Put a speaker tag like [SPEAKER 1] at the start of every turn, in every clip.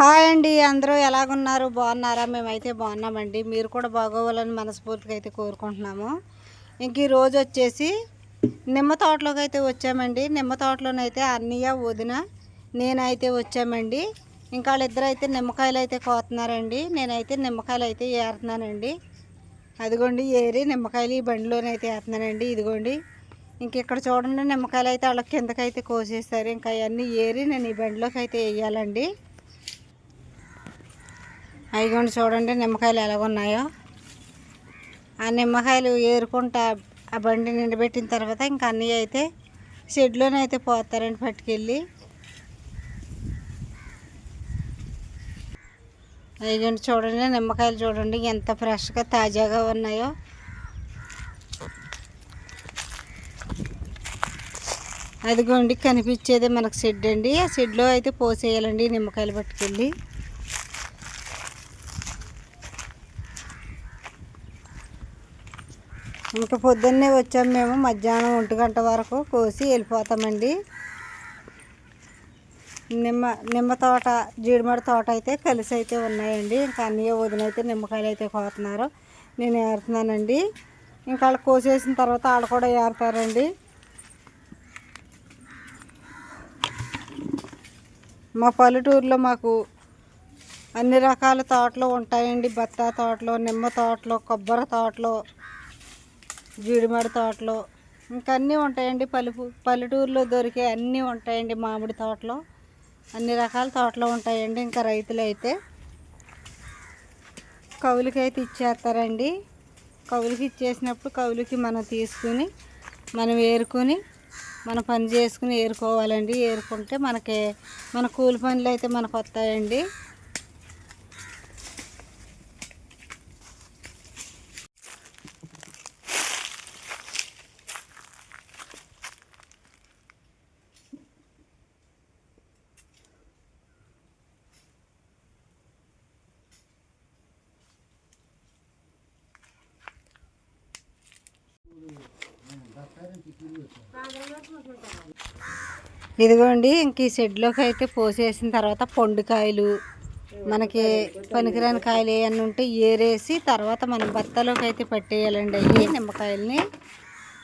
[SPEAKER 1] Hi అండి అందరూ ఎలాగున్నారు? బాగున్నారా? మేమైతే బాగున్నామండి. మీరు కూడా బాగోవాలని మనస్ఫూర్తిగా అయితే కోరుకుంటున్నాము. ఇంక ఈ రోజు వచ్చేసి నిమ్మ తోటలోకి అయితే వచ్చామండి. నిమ్మ తోటలోనైతే అన్నయ్య వదిన నేనైతే వచ్చామండి. ఇంకా వాళ్ళిద్దరు అయితే నిమ్మకాయలు అయితే కోతున్నారండి. నేనైతే నిమ్మకాయలు అయితే ఏరుతున్నానండి. అదిగోండి ఏరి నిమ్మకాయలు ఈ బండిలోనైతే వేస్తున్నానండి ఇదిగోండి ఇంక ఇక్కడ చూడండి నిమ్మకాయలు అయితే వాళ్ళ కిందకైతే కోసేస్తారు ఇంకా అవన్నీ ఏరి నేను ఈ బండిలోకి అయితే వేయాలండి. అయిగోండి చూడండి నిమ్మకాయలు ఎలాగున్నాయో ఆ నిమ్మకాయలు ఏరుకుంటా ఆ బండి నిండబెట్టిన తర్వాత ఇంకా అన్నీ అయితే షెడ్లోనే అయితే పోతారండి పట్టుకెళ్ళి. అయిగోండి చూడండి నిమ్మకాయలు చూడండి ఎంత ఫ్రెష్గా తాజాగా ఉన్నాయో. అదిగోండి కనిపించేదే మనకు షెడ్ అండి. ఆ షెడ్లో అయితే పోసేయాలండి నిమ్మకాయలు పట్టుకెళ్ళి. ఇంకా పొద్దున్నే వచ్చాం మేము మధ్యాహ్నం ఒంటి గంట వరకు కోసి వెళ్ళిపోతామండి. నిమ్మ నిమ్మ తోట జీడిమడి తోట అయితే కలిసి అయితే ఉన్నాయండి. ఇంకా అన్నయ్య వదిన అయితే నిమ్మకాయలు అయితే కోతున్నారు నేను ఏరుతున్నానండి. ఇంకా వాళ్ళు కోసేసిన తర్వాత వాళ్ళు కూడా ఏరుతారండి. మా పల్లెటూరులో మాకు అన్ని రకాల తోటలు ఉంటాయండి. బత్తా తోటలో నిమ్మ తోటలో కొబ్బరి తోటలో జీడిమడి తోటలో. ఇంకా అన్నీ ఉంటాయండి పల్లెపు పల్లెటూరులో దొరికే అన్నీ ఉంటాయండి మామిడి తోటలో. అన్ని రకాల తోటలు ఉంటాయండి ఇంకా రైతులు అయితే కౌలుకి అయితే ఇచ్చేస్తారండి. కౌలుకి ఇచ్చేసినప్పుడు కౌలుకి మనం తీసుకుని మనం ఏరుకొని మన పని చేసుకుని ఏరుకోవాలండి. ఏరుకుంటే మనకి మన కూలి పనులు అయితే మనకు వస్తాయండి ఇదిగోండి ఇంక ఈ షెడ్లోకి అయితే పోసేసిన తర్వాత పొండుకాయలు మనకి పనికిరాని కాయలు ఏమన్నా ఉంటే ఏరేసి తర్వాత మనం బత్తలోకి అయితే పట్టేయాలండి అవి నిమ్మకాయలని.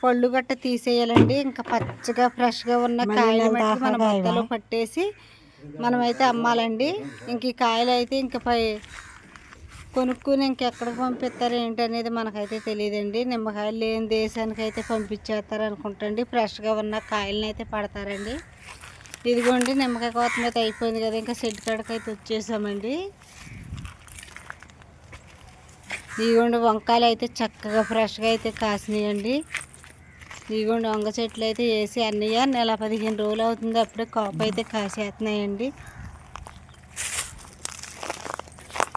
[SPEAKER 1] పళ్ళు గట్ట తీసేయాలండి ఇంకా పచ్చగా ఫ్రెష్గా ఉన్న కాయలు మనం బత్తలో పట్టేసి మనమైతే అమ్మాలండి. ఇంక ఈ కాయలు అయితే ఇంక పై కొనుక్కుని ఇంకెక్కడికి పంపిస్తారు ఏంటి అనేది మనకైతే తెలియదండి. నిమ్మకాయలు లేని దేశానికి అయితే పంపించేస్తారు అనుకుంటండి ఫ్రెష్గా ఉన్న కాయలను అయితే పడతారండి. ఇదిగోండి నిమ్మకాయ కోత మీద అయిపోయింది కదా ఇంకా షెడ్ కాడకైతే అయితే వచ్చేసామండి. ఇదిగోండి వంకాయలు అయితే చక్కగా ఫ్రెష్గా అయితే కాసినాయండి. ఇదిగోండి వంగ చెట్లు అయితే వేసి అన్నయ్య నెల పదిహేను రోజులు అవుతుంది అప్పుడే కాపు అయితే కాసేస్తున్నాయండి.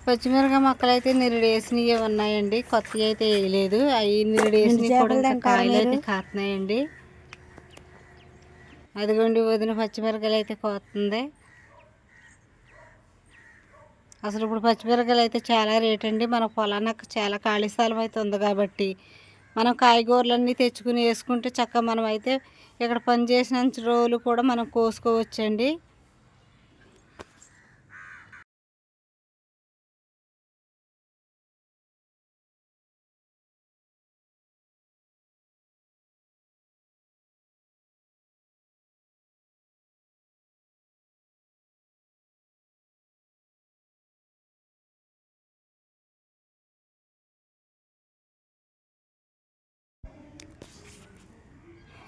[SPEAKER 1] పచ్చిమిరపకాయ మొక్కలు అయితే నిరుడేసినవి ఉన్నాయండి. కొత్తవి అయితే వేయలేదు అవి నిరుడేసినవి కూడా ఇంకా కాయలు అయితే కాస్తున్నాయండి అదిగోండి వదిన పచ్చిమిరపకాయలు అయితే కోస్తుంది అసలు ఇప్పుడు పచ్చిమిరపకాయలు అయితే చాలా రేట్ అండి. మన పొలానికి చాలా ఖాళీ స్థలం అయితే ఉంది కాబట్టి మనం కాయగూరలన్నీ తెచ్చుకుని వేసుకుంటే చక్కగా మనం అయితే ఇక్కడ పని చేసినంత రోజులు కూడా మనం కోసుకోవచ్చండి.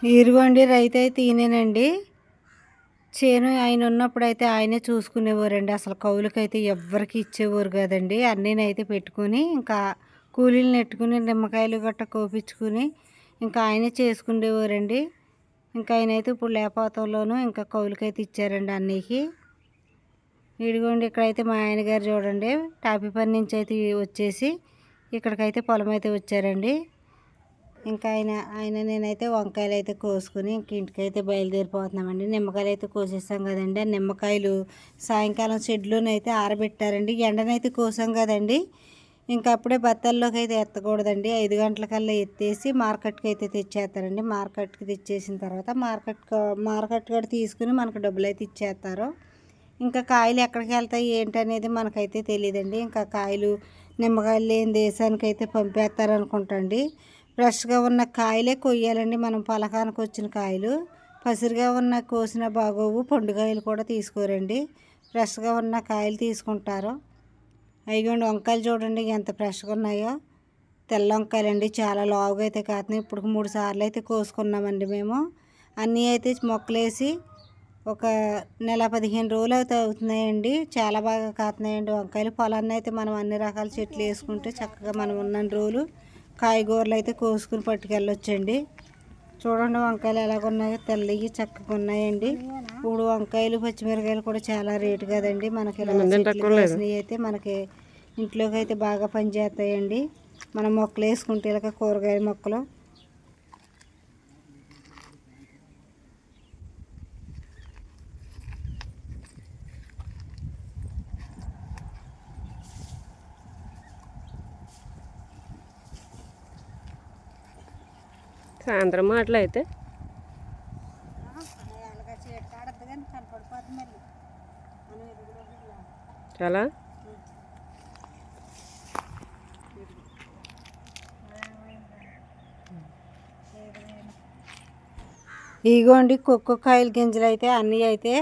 [SPEAKER 1] ఇరుగోండి రైతు అయితే ఈయనేనండి చేను ఆయన ఉన్నప్పుడు అయితే ఆయనే చూసుకునేవారండి. అసలు కౌలుకైతే ఎవ్వరికి ఇచ్చేవారు కదండి. అన్నీనైతే పెట్టుకుని ఇంకా కూలీలు నెట్టుకుని నిమ్మకాయలు గట్ట కోపించుకుని ఇంకా ఆయనే చేసుకునేవారండి. ఇంకా ఆయనైతే ఇప్పుడు లేపాతంలోనూ ఇంకా కౌలుకైతే ఇచ్చారండి అన్నీకి. ఇదిగోండి ఇక్కడైతే మా ఆయన గారు చూడండి. టాపీ పని నుంచి అయితే వచ్చేసి ఇక్కడికైతే పొలం అయితే వచ్చారండి. ఇంకా ఆయన ఆయన నేనైతే వంకాయలు అయితే కోసుకుని ఇంక ఇంటికైతే బయలుదేరిపోతున్నామండి. నిమ్మకాయలు అయితే కోసేసాం కదండి. ఆ నిమ్మకాయలు సాయంకాలం షెడ్లోనైతే ఆరబెట్టారండి. ఎండనైతే కోసాం కదండి. ఇంకా అప్పుడే బత్తాల్లోకి అయితే ఎత్తకూడదండి. ఐదు గంటలకల్లా ఎత్తేసి మార్కెట్కి అయితే తెచ్చేస్తారండి. మార్కెట్కి తెచ్చేసిన తర్వాత మార్కెట్ మార్కెట్ కూడా తీసుకుని మనకు డబ్బులు అయితే ఇచ్చేస్తారు. ఇంకా కాయలు ఎక్కడికి వెళ్తాయి ఏంటనేది మనకైతే తెలియదండి ఇంకా కాయలు నిమ్మకాయలు లేని దేశానికి అయితే పంపేస్తారనుకుంటండి ఫ్రెష్గా ఉన్న కాయలే కొయ్యాలండి మనం పలకానికి వచ్చిన కాయలు. పసిరిగా ఉన్న కోసిన బాగోవు పండుగాయలు కూడా తీసుకోరండి. ఫ్రెష్గా ఉన్న కాయలు తీసుకుంటారు. అయిగోండి వంకాయలు చూడండి ఎంత ఫ్రెష్గా ఉన్నాయో. తెల్ల వంకాయలు అండి చాలా లావుగా అయితే కాతున్నాయి ఇప్పుడు మూడు సార్లు అయితే కోసుకున్నామండి మేము. అన్నీ అయితే మొక్కలేసి ఒక నెల పదిహేను రోజులు అయితే అవుతున్నాయండి. చాలా బాగా కాతున్నాయండి వంకాయలు. పొలాన్ని అయితే మనం అన్ని రకాల చెట్లు వేసుకుంటే చక్కగా మనం ఉన్న రోజులు కాయగూరలు అయితే కోసుకుని పట్టుకెళ్ళొచ్చండి. చూడండి వంకాయలు ఎలాగున్నాయో తెల్లవి చక్కగా ఉన్నాయండి ఇప్పుడు వంకాయలు పచ్చిమిరకాయలు కూడా చాలా రేటు కదండి. మనకి అయితే మనకి ఇంట్లోకి అయితే బాగా పనిచేస్తాయండి. మనం మొక్కలు వేసుకుంటే ఇలాగ కూరగాయ మొక్కలు
[SPEAKER 2] సాయంత్రం మాటలు అయితే
[SPEAKER 1] అలాగా చీడకాడద్దు కానీ కనపడిపోతుంది మళ్ళీ సాయంత్రం ఎదుగులోకి వెళ్ళాలి.
[SPEAKER 2] చాలా?
[SPEAKER 1] ఇగోండి కుక్కకాయల గింజలు అయితే అన్నీ అయితే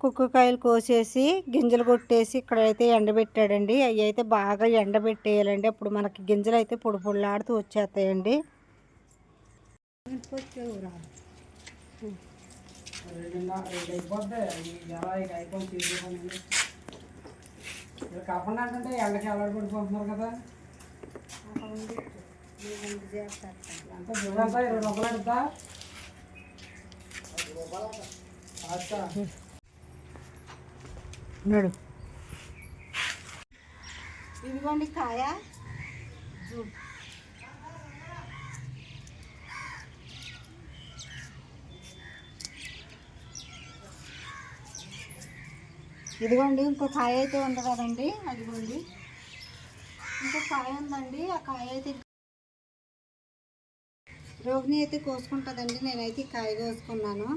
[SPEAKER 1] కుక్కకాయలు కోసేసి గింజలు కొట్టేసి ఇక్కడైతే ఎండబెట్టాడండి. అవి అయితే బాగా ఎండబెట్టేయాలండి. అప్పుడు మనకి గింజలు అయితే పొడి పొడిలాడుతూ వచ్చేస్తాయండి.
[SPEAKER 3] కాకుండా అంటే ఎండకి అలవాటు పడిపోతున్నారు కదా ఎంత దూరంతా ఇరవై రూపాయలు అడుగుతా
[SPEAKER 1] ఇదిగోండి కాయ. ఇదిగోండి ఇంకో కాయ అయితే ఉంది కదండి అదిగోండి. ఇంకో కాయ ఉందండి ఆ కాయ అయితే రోగిని అయితే కోసుకుంటుందండి నేనైతే కాయ కోసుకున్నాను.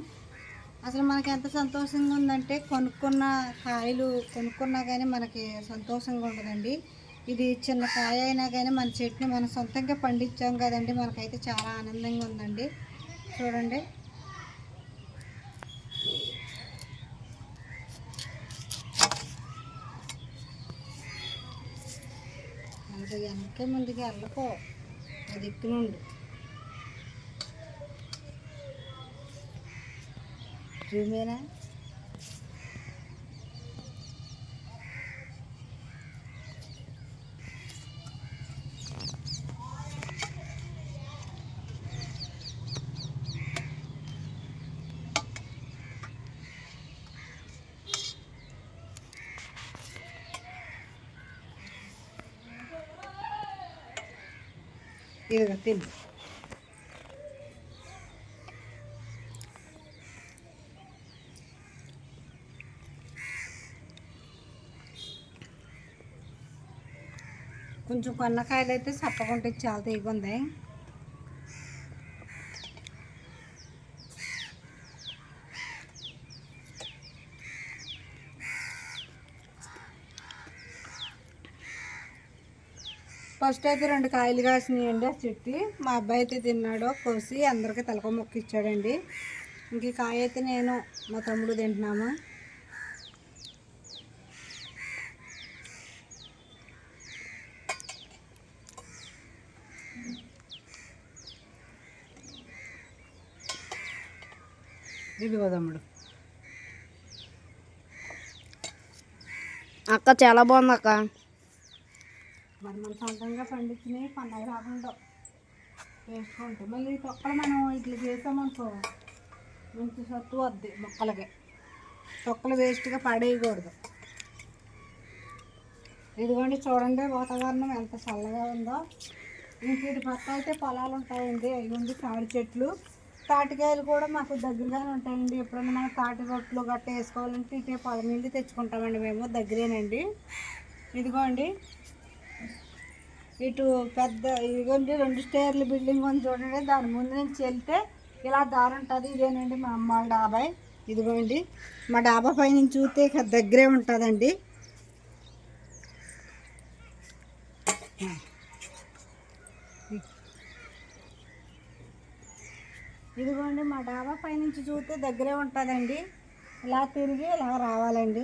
[SPEAKER 1] అసలు మనకి ఎంత సంతోషంగా ఉందంటే కొనుక్కున్న కాయలు కొనుక్కున్నా కానీ మనకి సంతోషంగా ఉండదండి. ఇది చిన్న కాయ అయినా కానీ మన చెట్టుని మనం సొంతంగా పండించాం కదండి మనకైతే చాలా ఆనందంగా ఉందండి. చూడండి. అంత ముందుకు వెళ్ళకో. అది దిక్కునుండు జూమేనా ఇదిగో తిను కొంచెం కొన్నకాయలు అయితే చప్పకుంటే చాలా తీగుంది ఫస్ట్ అయితే రెండు కాయలు కాసినాయండి ఆ చెట్టు. మా అబ్బాయి అయితే తిన్నాడు కోసి అందరికీ తలక మొక్క ఇచ్చాడండి. ఇంక ఈ కాయ అయితే నేను మా తమ్ముడు తింటున్నాము. ఇదిగో తమ్ముడు.
[SPEAKER 2] అక్క చాలా బాగుంది అక్క
[SPEAKER 1] మరి మన సొంతంగా పండించినవి పండగ రాకుండా వేసుకుంటే మళ్ళీ ఈ తొక్కలు మనం ఇట్లా చేసామనుకో మంచి సత్తు వద్ది మొక్కలకి. తొక్కలు వేస్ట్గా పడేయకూడదు. ఇదిగోండి చూడండి వాతావరణం ఎంత చల్లగా ఉందో. ఇంక ఇటు పక్క అయితే పొలాలు ఉంటాయండి. అవి ఉంది తాడి చెట్లు. తాటికాయలు కూడా మాకు దగ్గరగానే ఉంటాయండి. ఎప్పుడైనా మనం తాటి రొట్లు గట్ట వేసుకోవాలంటే ఇటే పొలం నుండి తెచ్చుకుంటామండి మేము. దగ్గరేనండి. ఇదిగోండి. ఇటు పెద్ద ఇదిగోండి రెండు స్టేర్ల బిల్డింగ్ ఉంది చూడండి. దాని ముందు నుంచి వెళ్తే ఇలా దారి ఉంటుంది. ఇదేనండి మా అమ్మ వాళ్ళ డాబాయ్ ఇదిగోండి మా డాబా పైన చూస్తే ఇక దగ్గరే ఉంటుందండి. ఇదిగోండి మా డాబా పైనుంచి చూస్తే దగ్గరే ఉంటుందండి. ఇలా తిరిగి ఇలా రావాలండి.